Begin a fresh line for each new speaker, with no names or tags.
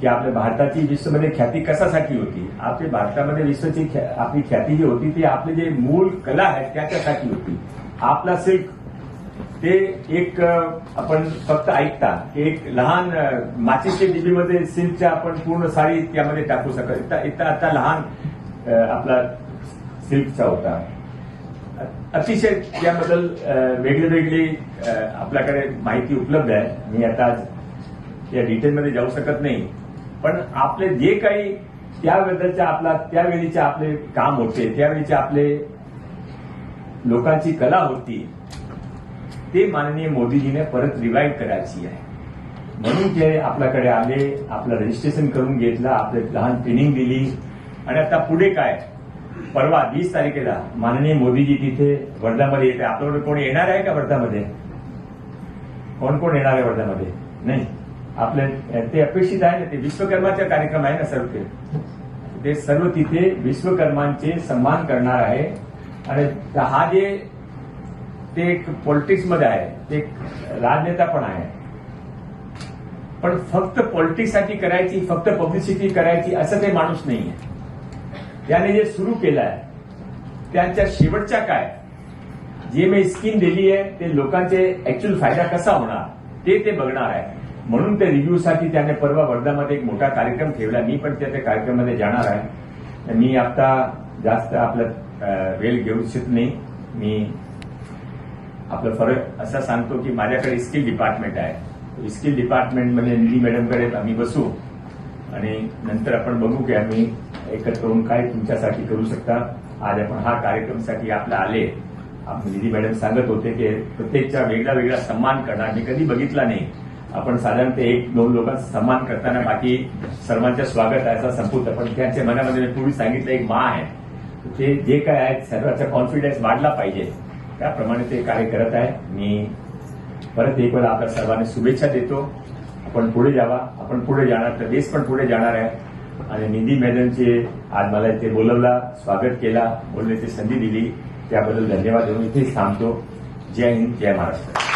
की आपल्या भारताची विश्वमध्ये ख्याती कशासाठी होती? आपली भारतामध्ये विश्वची ख्या- आपली ख्याती जी होती ती आपली जे मूळ कला आहे त्याच्यासाठी होती? आपला सिल्क ते एक आपण फक्त ऐकता. एक लहान अ, माचीच्या डिबीमध्ये सिल्कच्या आपण पूर्ण साडी त्यामध्ये टाकू शकत इतका इतका आता लहान आपला सिल्कचा होता. अतिशय त्याबद्दल वेगळी वेगळी आपल्याकडे माहिती उपलब्ध आहे. मी आता आज या डिटेलमध्ये जाऊ शकत नाही. पण आपले जे काही त्याबद्दलच्या आपला त्यावेळीचे आपले काम होते त्यावेळीचे आपले लोकांची कला होती ते माननीय मोदीजीने परत रिवाईव्ह करायची आहे. म्हणून ते आपल्याकडे आले आपलं रजिस्ट्रेशन करून घेतलं आपले लहान ट्रेनिंग दिली. आणि आता पुढे काय? परवा वीस तारखेला माननीय मोदीजी तिथे वर्धामध्ये येते आपल्याकडे कोण येणार आहे का वर्धामध्ये? कोण कोण येणार आहे वर्धामध्ये? नाही. आपले ते अपेक्षित आहे ना ते विश्वकर्माचा कार्यक्रम आहे ना सर्व ते. ते सर्व तिथे विश्वकर्मांचे सन्मान करणार आहे. आणि हा जे ते एक पॉलिटिक्समध्ये आहे ते राजनेता पण आहे. पण फक्त पॉलिटिक्ससाठी करायची फक्त पब्लिसिटी करायची असं ते माणूस नाही आहे. त्याने जे सुरू केलं आहे त्यांच्या शेवटच्या काय जे मी स्कीम दिली आहे ते लोकांचे ऍक्च्युअल फायदा कसा होणार ते ते बघणार आहे. म्हणून ते रिव्ह्यूसाठी त्याने परवा वर्धामध्ये एक मोठा कार्यक्रम ठेवला. मी पण त्या त्या कार्यक्रमामध्ये जाणार आहे. मी आता जास्त आपलं वेळ घेऊ इच्छित नाही. मी आपलं फरक असा सांगतो की माझ्याकडे स्किल डिपार्टमेंट आहे. स्किल डिपार्टमेंटमध्ये म्हणजे निधी मॅडमकडे आम्ही बसू आणि नंतर आपण बघू की आम्ही एकत्र होऊन काय तुमच्यासाठी करू शकता. आज आपण हा कार्यक्रमसाठी आपलं आले. निधी मॅडम सांगत होते की प्रत्येकचा वेगळा वेगळा सन्मान करणार मी कधी बघितला नाही. आपण साधारणतः एक दोन लोकांचा सन्मान करताना बाकी सर्वांचं स्वागत आहे असं पण त्यांच्या मनामध्ये मी पूर्वी सांगितलं एक मा आहे. ते जे काय आहे सर्वांचा कॉन्फिडन्स वाढला पाहिजे. त्याप्रमाणे ते कार्य करत आहे. मी परत एक वेळा आपल्या सर्वांना शुभेच्छा देतो. आपण पुढे जावा. आपण पुढे जाणार तर देश पण पुढे जाणार आहे. आणि निधी मॅडमचे आज मला इथे बोलवला स्वागत केला बोलण्याची संधी दिली. त्याबद्दल धन्यवाद देऊन इथेच थांबतो. जय हिंद जय महाराष्ट्र.